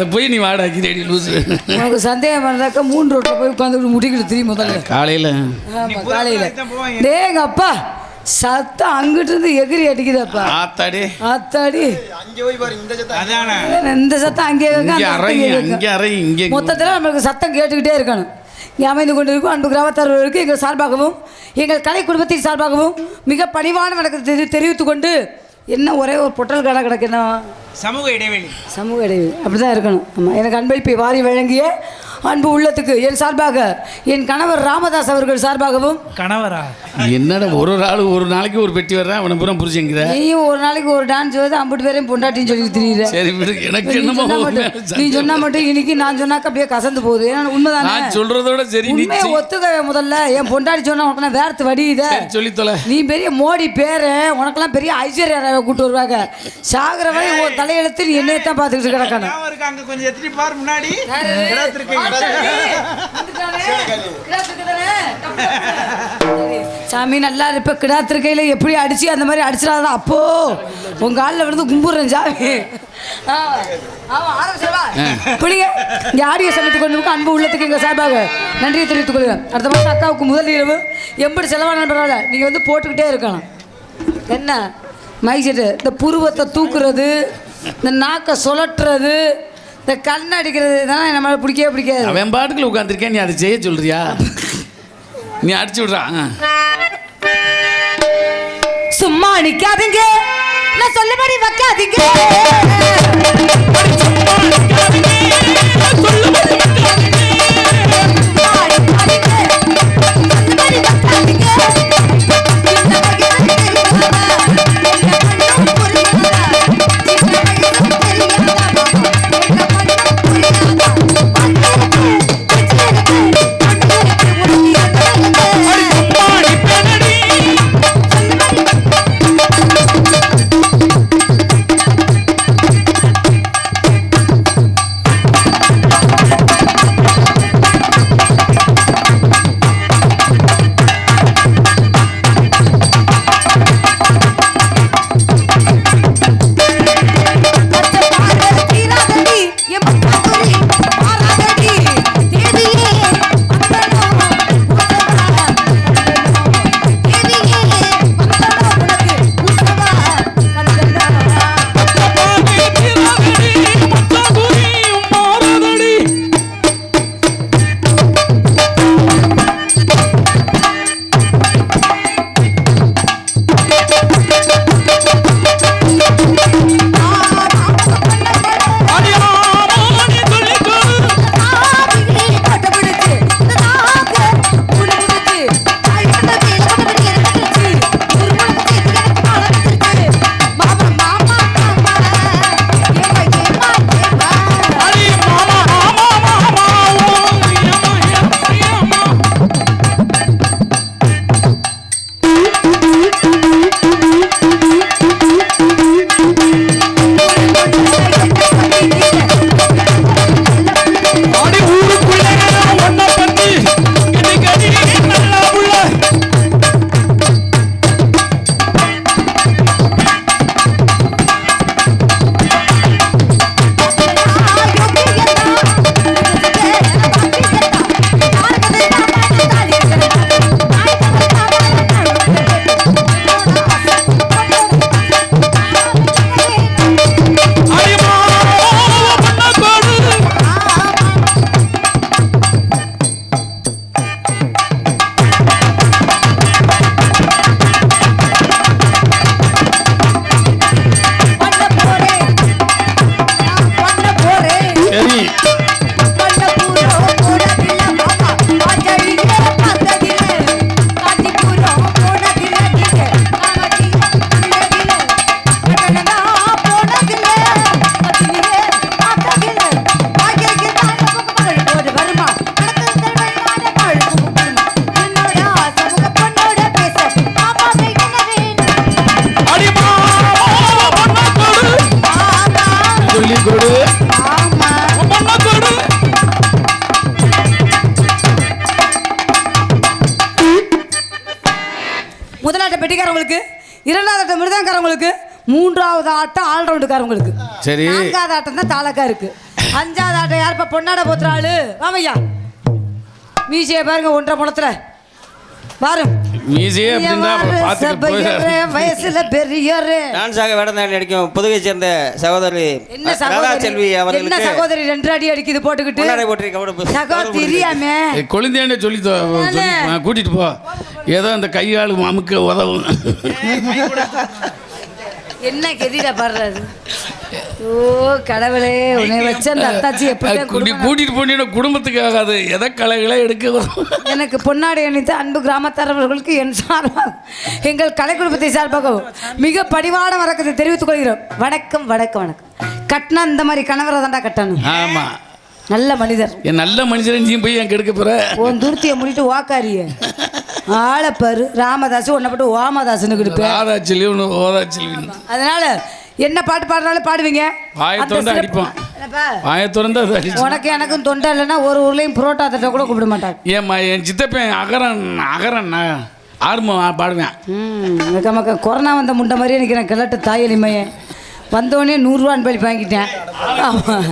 அதை போய் நீ வாடாக்கி தேடி லூசு. உனக்கு சந்தேகம் வந்தாக்கா மூணு ரோட்டில் போய் உட்காந்து முடிக்கிட்டு தெரியும் முதல்ல. காலையில். ஆமா காலையில். தான் போவாங்க. டேங்க அப்பா சத்தம் அங்கிட்டு இருந்து எகிரி அடிக்குதப்பா. ஆத்தாடி. ஆத்தாடி. இந்த சத்தம் அங்கே மொத்தத்தில் நம்மளுக்கு சத்தம் கேட்டுக்கிட்டே இருக்கணும். இங்கே அமைந்து கொண்டு இருக்கும் அன்பு கிராமத்தார்களுக்கு எங்கள் சார்பாகவும் எங்கள் கலை குடும்பத்தின் சார்பாகவும் மிக பணிவான வணக்கத்தை தெரி தெரிவித்துக் கொண்டு என்ன ஒரே ஒரு பொட்டல் கடை என்ன? சமூக இடைவெளி. சமூக இடைவெளி. அப்படி தான் இருக்கணும். ஆமாம் எனக்கு அன்பளிப்பை வாரி வழங்கிய அன்பு உள்ளத்துக்கு என் சார்பாக என் கணவர் ராமதாஸ் அவர்கள் சார்பாகவும். கணவரா? என்னடா ஒரு ஒரு ஆள் ஒரு நாளைக்கு ஒரு பெட்டி வர்றேன் அவனை பூரா புரிச்சுங்கிற நீயும் ஒரு நாளைக்கு ஒரு டான்ஸ் வந்து அம்பிட்டு பேரையும் பொண்டாட்டின்னு சொல்லி திரியிற. சரி விடு எனக்கு நீ என்னமோ நீ. சொன்னா மட்டும் இன்னைக்கு நான் சொன்னாக்க அப்படியே கசந்து போகுது. ஏன்னா உண்மைதானே? நான் சொல்றதோட சரி நீ உண்மையை ஒத்துக்க முதல்ல. என் பொண்டாட்டி சொன்னா உனக்கு வேர்த்து வடியுத. சரி, சொல்லித் தொலை. நீ பெரிய மோடி பேரு உனக்கெல்லாம் பெரிய ஐஸ்வர்யா ராவை கூட்டு வருவாங்க. சாகுற வரை உன் தலையெழுத்து நீ என்னையத்தான் பார்த்துக்கிட்டு கிடக்கணும். ஞாபகம் இருக்கு அங்க கொஞ்சம் எத்திரி பார் முன்னாடி. சாமி நல்லா இருப்ப. கிடாத்திருக்கையில எப்படி அடிச்சு அந்த மாதிரி அடிச்சிடாத. அப்போ உங்க காலில் விழுந்து கும்பிடுறேன் சாமி? பிடிங்க இங்க ஆடியோ சமைத்து கொண்டு இருக்கும் அன்பு உள்ளத்துக்கு எங்க சார்பாக நன்றியை தெரிவித்துக் கொள்கிறேன். அடுத்த மாதம் அக்காவுக்கு முதல் இரவு. எப்படி செலவானாலும் பரவாயில்ல நீங்க வந்து போட்டுக்கிட்டே இருக்கணும். என்ன? Mike set. இந்த புருவத்தை தூக்குறது இந்த நாக்கை சுழட்டுறது இந்த கண் அடிக்கிறது இதெல்லாம் நம்மளால பிடிக்கவே பிடிக்காது. அவன் பாட்டுக்குள்ள உட்காந்துருக்கேன் நீ அதை செய்ய சொல்றியா? நீ அடிச்சு விட்றா ஆ. சும்மா நிக்காதீங்க. நான் சொல்லபடி வைக்காதீங்க. சரி மூன்றாவது ஆட்டம் ஆல்ரவுண்டுக்காரங்களுக்கு சரி. நான்காவது ஆட்டம் தான் தாளக்கா இருக்கு அஞ்சாவது ஆட்டம் யார்? இப்ப பொன்னாட போத்துற ஆளு வாமையா. மீசையை பாருங்க ஒன்றரை முளத்துல போயிடாரு வயசுல பெரியரு. டான்ஸாக வேடந்தாடி அடிக்கும் புதுவை சேர்ந்த சகோதரி என்ன சகோதரி? செல்வி என்ன சகோதரி? ரெண்டு அடி அடிக்குது போட்டுக்கிட்டு. முன்னாடி போட்டு கபடி சகோதரியாமே கொழுந்தேன்னு சொல்லி கூட்டிட்டு போ. ஏதோ அந்த கையாளு அமுக்க உதவும். என்ன கெதிர பாடுறாரு ஓ கடவுளே உன்னை வச்ச அந்த அத்தாச்சி எப்படி கூட்டி கூட்டிட்டு போனீங்கன்னா குடும்பத்துக்கு ஆகாது எதை கலைகளை எடுக்க எனக்கு பொன்னாடை அணித்த அன்பு கிராமத்தாரர்களுக்கு என் சார்பாக எங்கள் கலை குடும்பத்தை சார்பாக மிக பணிவான வணக்கத்தை தெரிவித்துக் கொள்கிறோம். வணக்கம் வணக்கம் வணக்கம். கட்டினா இந்த மாதிரி கணவரை தாண்டா கட்டணும். ஆமா. நல்ல மனிதர். என் நல்ல மனுஷனை நீ போய் என் கெடுக்க போற? உன் துருத்தியை முடிட்டு வாக்காரிய. ஆளப்பாரு. ராமதாஸ் உன்னை போட்டு ஓமதாசனு கொடுப்பேன் செல்வி ஒன்று செல்வி அதனால என்ன பாட்டு பாடுறாலும் பாடுவீங்க? வாயை அந்த திறந்து சிறப்பு- அடிப்பான். என்னப்பா? வாயை திறந்து அது அடிச்சு உனக்கு எனக்கும் தொண்டை இல்லைன்னா ஒரு ஊர்லயும் புரோட்டா தட்டை கூட கூப்பிட மாட்டாங்க ஏம்மா என் சித்தப்பன் அகரன் அகரன் நான் ஆர்வம் பாடுவேன். ம் நமக்கு கொரோனா வந்த முண்டை மாதிரியே நிற்கிறேன் கிழட்டு தாயலிமையே. வந்தோடனே நூறுரூவா அன்பளி வாங்கிட்டேன். ஆமாம்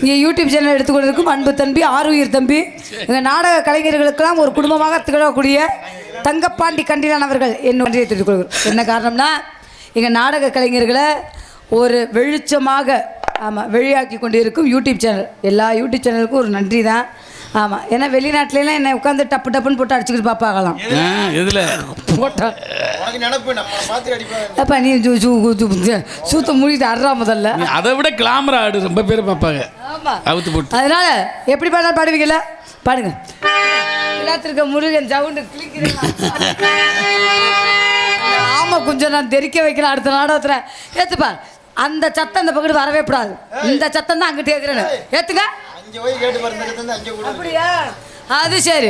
இங்கே யூடியூப் சேனல் எடுத்துக்கொள்வதற்கும் அன்பு தம்பி ஆறுயிர் தம்பி. எங்கள் நாடக கலைஞர்களுக்கெல்லாம் ஒரு குடும்பமாக திகழக்கூடிய தங்கப்பாண்டி கண்டிலான் அவர்கள் என்ன ஒன்றியை தெரிவித்துக் என்ன காரணம்னா எங்கள் நாடக கலைஞர்களை ஒரு வெளிச்சமாக ஆமாம் வெளியாக்கி கொண்டு இருக்கும் யூடியூப் சேனல் எல்லா யூடியூப் சேனலுக்கும் ஒரு நன்றி தான் ஆமாம் ஏன்னா வெளிநாட்டிலலாம் என்னை உட்காந்து டப்பு டப்புன்னு போட்டு அடிச்சுக்கிட்டு பார்ப்பாங்களாம். ஆ, எதுல? போட்டா. உனக்கு நினப்பு நம்ம பார்த்து அடிப்பேன் அப்பா நீ சூ சூ சூ சூ- சூத்த மூடிட்டு அறா முதல்ல. அதை விட கிளாமரா ஆடு. ரொம்ப பேர் பார்ப்பாங்க. ஆமா. அவுத்து போட்டு. அதனால எப்படி பாடலாம் பாடுவீங்கல்ல? பாடுங்க. எல்லாத்திருக்க முருகன் சவுண்டு ஆமா கொஞ்சம் நான் தெரிக்க வைக்கிறேன் அடுத்த நாடகத்துல. ஏத்துப்பா அந்த சத்தம் இந்த பக்கத்து வரவே கூடாது. இந்த சத்தம் தான் அங்கிட்டு கேட்குறேன்னு ஏத்துங்க. அங்கே போய் கேட்டு பாருங்க தந்து அங்கே கூட அப்படியா? அது சரி.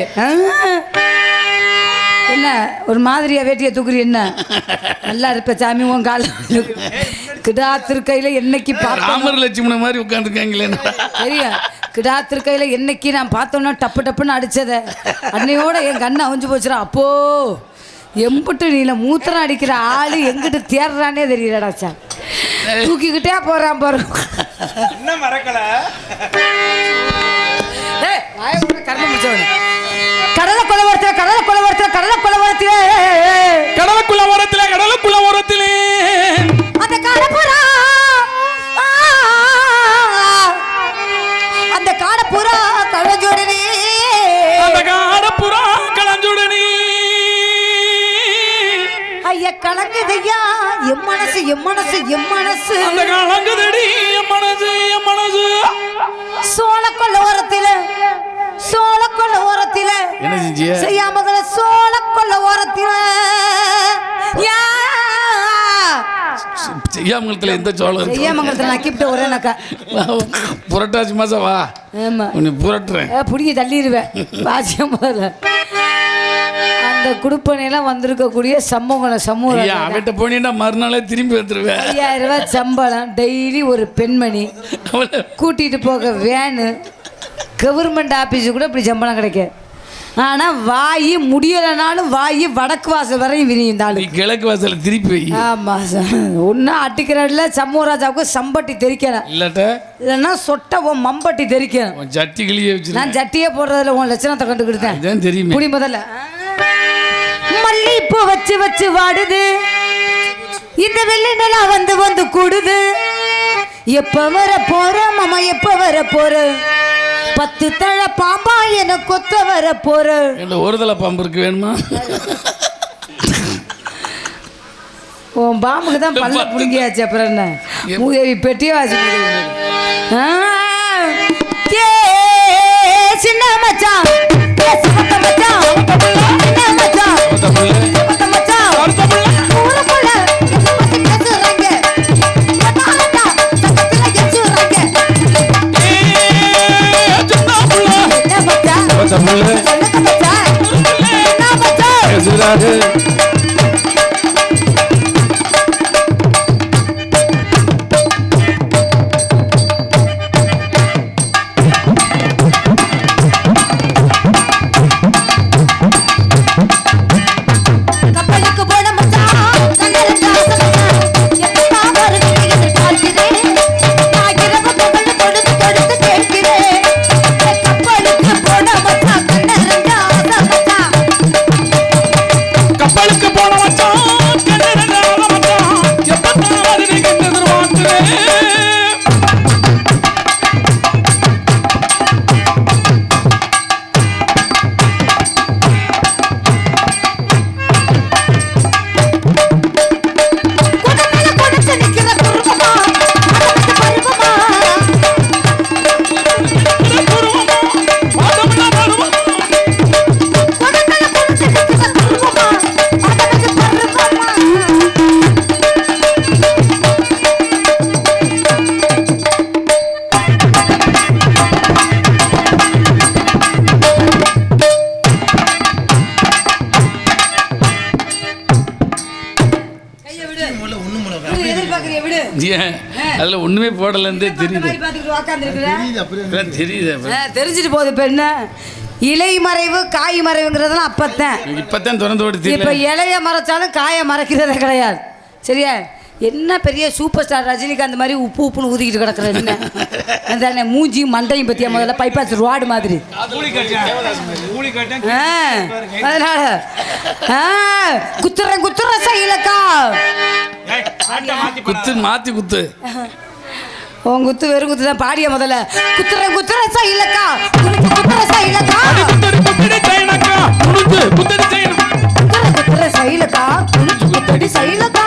என்ன ஒரு மாதிரியா வேட்டியை தூக்குறி என்ன? நல்லா இருப்ப சாமி உன் கால கிடா திருக்கையில என்னைக்கு ராமர் லட்சுமண மாதிரி உட்காந்துருக்காங்களே தெரியும். கிடா திருக்கையில என்னைக்கு நான் பார்த்தோன்னா டப்பு டப்புன்னு அடிச்சத. அன்னையோட என் கண்ணு அவிஞ்சு போச்சுடா. அப்போ எம்புட்டு நீல மூத்திரம் அடிக்கிற ஆளு எங்கிட்டு தேடுறானே தெரியலடா சார் தூக்கிக்கிட்டே போறான் பாரு. இன்னும் மறக்கல? கருமம் முடிச்சவனே. கடலை கொலவரத்துல கடலை கொலவரத்துல கடலை கொலவரத்துல கடலுக்குள்ள ஓரத்திலே கடலுக்குள்ள ஓரத்திலே அந்த காடப்புறா மனசு எம் மனசு எம் மனசு அந்த கலங்குதடி என் மனசு என் மனசு சோழ கொல்லோரத்தில சோழ கொல்லோரத்தில என்ன செஞ்சிய? செய்யாமகள சோழ கொல்லோரத்தில யா! செய்யாமங்கலத்தில் எந்த சோழம் செய்யாமங்கலத்தில் நக்கிவிட்டு ஒரே நக்கா. புரட்டாசி மாசம் வா. ஆமா. உன்னை புரட்டுறேன். ஏ, பிடிங்கி தள்ளிடுவேன் வாசியம் முதல்ல. அந்த குடுப்பனையெல்லாம் வந்திருக்கக்கூடிய சமூக சமூக ஐயா அவட்ட போனீங்கன்னா மறுநாளே திரும்பி வந்துருவேன். ஐயாயிரம் ரூபாய் சம்பளம் டெய்லி ஒரு பெண்மணி. கூட்டிகிட்டு போக வேனு கவர்மெண்ட் ஆஃபீஸு கூட இப்படி சம்பளம் கிடைக்காது ஆனால் வாய் முடியலைனாலும் வாய் வடக்கு வாசல் வரையும் விரியும் ஆளு கிழக்கு வாசல்ல திருப்பி வை. ஆமாம் ஒன்றும் அட்டிக்கிறதுல சமூகராஜாவுக்கு சம்பட்டி தெரிக்கணும் இல்லாட்ட இல்லைன்னா சொட்டை உன் மம்பட்டி தெரிக்கணும் சட்டி கிளிய வச்சு நான் சட்டியே போடுறதுல உன் லட்சணத்தை கண்டுக்கிட்டேன் தெரியுமே. குடி முதல்ல. மல்லிப்பூ வச்சு வச்சு வாடுது. இந்த வெள்ளி நிலா வந்து வந்து கூடுது. எப்ப வர போற மாமா எப்ப வர போற? பத்து தழ பாம்பா என கொத்த வர போற. என்ன ஒரு தலை பாம்பு இருக்கு வேணுமா? உன் பாம்புக்கு தான் பல்ல புடுங்கியாச்சு அப்புறம் என்ன? மூதேவி பெட்டியே வாசி சின்ன மச்சான். அதில் ஒன்றுமே போடலன்றே தெரியுது. தெரியுது தெரிஞ்சுட்டு போகுது இப்ப என்ன? இலை மறைவு காய் மறைவுங்கிறதெல்லாம் அப்பத்தான். இப்பதான் திறந்து ஓடி இப்ப இலைய மறைச்சாலும் காய மறைக்கிறதே கிடையாது. சரியா? என்ன பெரிய சூப்பர் ஸ்டார் ரஜினிகாந்த் மாதிரி உப்பு உப்புன்னு ஊதிக்கிட்டு கிடக்குற என்ன? அதானே மூஞ்சியும் மண்டையும் பத்தியா முதல்ல? பைப்பாஸ் ரோடு மாதிரி. அதனால ஆ, குத்துறேன் குத்துறேன் சைலக்கா. ஏய், ஆட்டை மாத்தி குத்து மாத்தி குத்து. உன் குத்து வெறும் குத்து தான் பாடிய முதல்ல? குத்துறேன் குத்துறேன் சைலக்கா. குத்துறேன் சைலக்கா. குத்துறேன் குத்துறேன் சைலக்கா. குத்தடி சைலக்கா.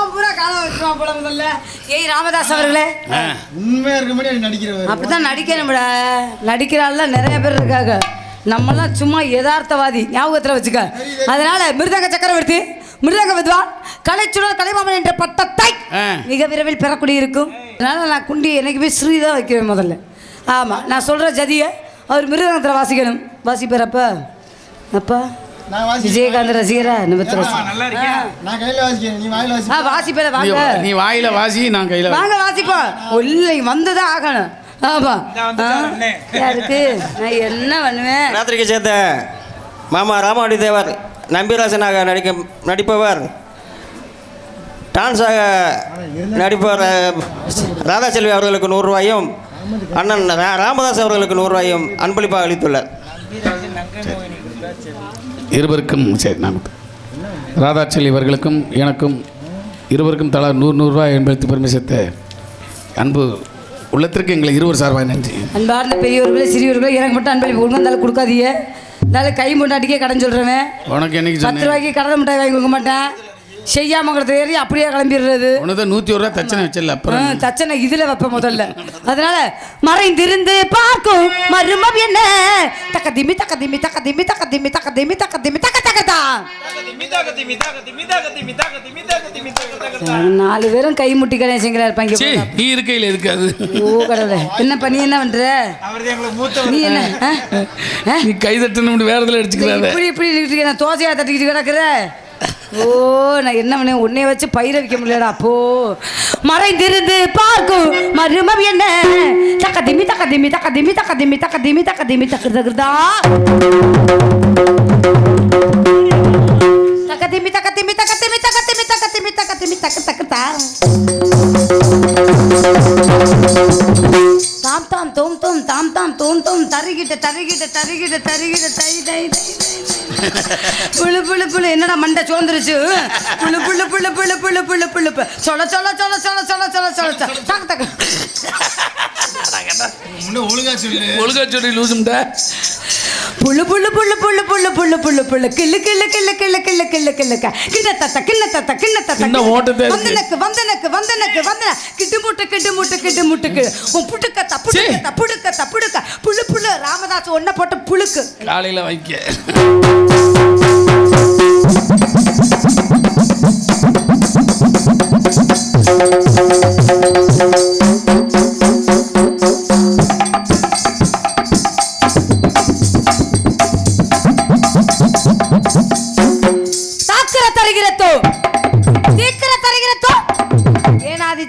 போல முதல்ல ஏய் ராமதாஸ் அவர்களே. உண்மையா இருக்க மாதிரி நடிக்கிறவர் அப்படிதான் நடிக்கணும்டா நடிக்கிறாள்ல நிறைய பேர் இருக்காங்க. நம்மலாம் சும்மா யதார்த்தவாதி. ஞாபகத்தில் வச்சுக்க. அதனால மிருதங்க சக்கரவர்த்தி மிருதங்க வித்வான் கலைச்சுடர் கலைமாமன் என்ற பட்டத்தை. மிக விரைவில் பெறக்கூடிய இருக்கும். அதனால நான் குண்டி என்னைக்குமே ஸ்ரீ தான் வைக்கிறேன் முதல்ல. ஆமாம் நான் சொல்கிற ஜதியை அவர் மிருதங்கத்தில் வாசிக்கணும். வாசிப்பார் அப்பா. அப்பா. விஜயகாந்த் ரசிகரா? நிமித்திர நல்லா இருக்கியா நான் கையில வாசிக்கிறேன். நீ வாயில வாசி ஆ வாசிப்பேல நீ வாங்க. வா- நீ வாயில வாசி நான் கையில வாங்க வாசிப்போம். இல்லை வந்துதான் ஆகணும். ஆமா. யாருக்கு? நான் என்ன பண்ணுவேன்? ராத்திரிக்கு சேர்ந்த மாமா ராமாவடி தேவர் நம்பிராசனாக நடிக்க நடிப்பவர் டான்ஸாக நடிப்பவர் ராதாசெல்வி அவர்களுக்கு நூறுரூவாயும் அண்ணன் ராமதாஸ் அவர்களுக்கு நூறுரூவாயும் அன்பளிப்பாக அளித்துள்ளார். இருவருக்கும் சரி நான் ராதாச்சல் இவர்களுக்கும் எனக்கும் இருவருக்கும் தலா நூறு நூறுரூவா என்பது பெருமை சேர்த்த அன்பு உள்ளத்திற்கு எங்களை இருவர் சார்பாக நன்றி. அன்பார்ந்த பெரியவர்களே சிறியவர்களே எனக்கு மட்டும் அன்பளிப்பு. கொடுங்க இருந்தாலும் கொடுக்காதீங்க. இருந்தாலும் கை முன்னாடிக்கே கடன் சொல்கிறவன் உனக்கு என்னைக்கு பத்து ரூபாய்க்கு கடலை மிட்டாய் வாங்கி கொடுக்க மாட்டேன். செய்யாமங்கிறது ஏறி அப்படியே கிளம்பிடுறது. உனக்கு நூற்றி ஒரு ரூபா தச்சனை வச்சல ஆ, அப்புறம் தச்சனை இதுல வைப்பேன் முதல்ல. அதனால மறைந்திருந்து பார்க்கும் மருமம் என்ன? தக்க திமி தக்க திமி தக்க திமி தக்க திமி தக்க திமி தக்க திமி தக்க தக்கதா நாலு பேரும் கை முட்டி கணேசங்களா இருப்பாங்க நீ இருக்கையில் இருக்காது. ஓ கடவுளே. என்ன பண்ணி என்ன பண்ற? நீ என்ன? நீ கை தட்டணும் வேற இதில் அடிச்சுக்கிறாத இப்படி இப்படி தோசையா தட்டிக்கிட்டு கிடக்குற ஓ நான் என்ன பண்ண உன்னைய வச்சு பயிர வைக்க முடியலடா அப்போ மறைந்திருந்து பார்க்கும் மருமம் என்ன தக்க திமி தக்க திமி தக்க திமி தக்க திமி தக்க திமி தக்க திமி தக்க தகுதா தக்க திமி தக்க திமி தக்க திமி தக்க திமி தக்க திமி தக்க திமி தக்க தக்குதா தாம் தாம் தோம் தோம் தாம் தாம் தோம் தோம் தருகிட்ட தருகிட்ட தருகிட்ட தருகிட்ட தை தை தை புழு புழு புழு என்னடா மண்டை சோந்துருச்சு புழு புழு புழு புழு புழு புழு புழு சொல சொல சொல சொல சொல சொல சொல தக்க தக்க. ஒழுங்கா சொல்லு. ஒழுங்கா சொல்லி லூசும்டா. புழு புழு புழு புழு புழு புழு புழு புழு கிள்ளு கிள்ளு கிள்ளு கிள்ளு கிள்ளு கிள்ளு கிள்ளுக்க கிண்ண தத்த கிண்ண தத்த கிண்ண தத்த ஓட்டத்தே. வந்தனக்கு வந்தனக்கு வந்தனக்கு வந்தன. கிட்டு முட்டு கிட்டு முட்டு கிட்டு முட்டு கிடு உன் புட்டுக்க தப்புடுக்க தப்புடுக்க தப்புடுக்க புழு புழு ராமதாஸ் ஒன்ன போட்டு புழுக்கு. காலையில் வைக்க.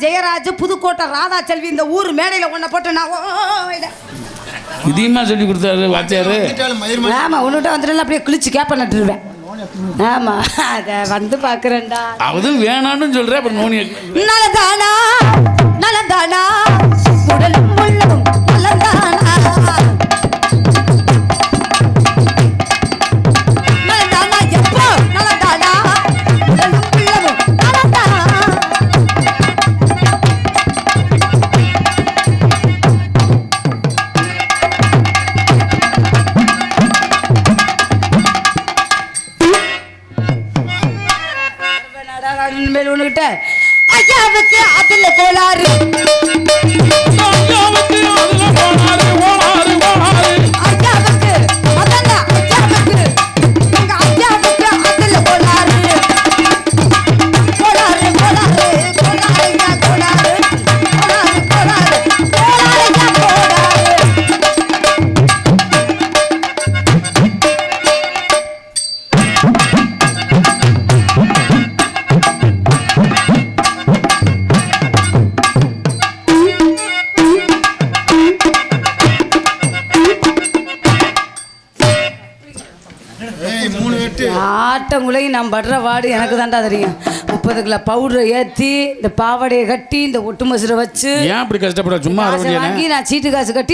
ஜெயராஜ் புதுக்கோட்டை ராதா செல்வி இந்த ஊர் மேடையில ஒன்ன போட்டு நான் இதையுமா சொல்லி கொடுத்தாரு வாத்தியாரு வீட்டால மயிர் ஆமா உன்கிட்ட வந்துட்டு அப்படியே குளிச்சு கேப்ப நட்டுருவேன் ஆமா அத வந்து பாக்குறேன்டா அவதும் வேணான்னு சொல்ற அப்புறம் நோனி நலந்தானா நலந்தானா உடலும் உள்ளமும் ஆட்டங்குலையும் நான் படுற வாடு எனக்கு தாண்டா தெரியும். முப்பது கிலோ பவுடரை ஏற்றி இந்த பாவாடையை கட்டி இந்த ஒட்டு மசுரை வச்சு ஏன் அப்படி கஷ்டப்பட? சும்மா வாங்கி நான் சீட்டு காசு கட்டி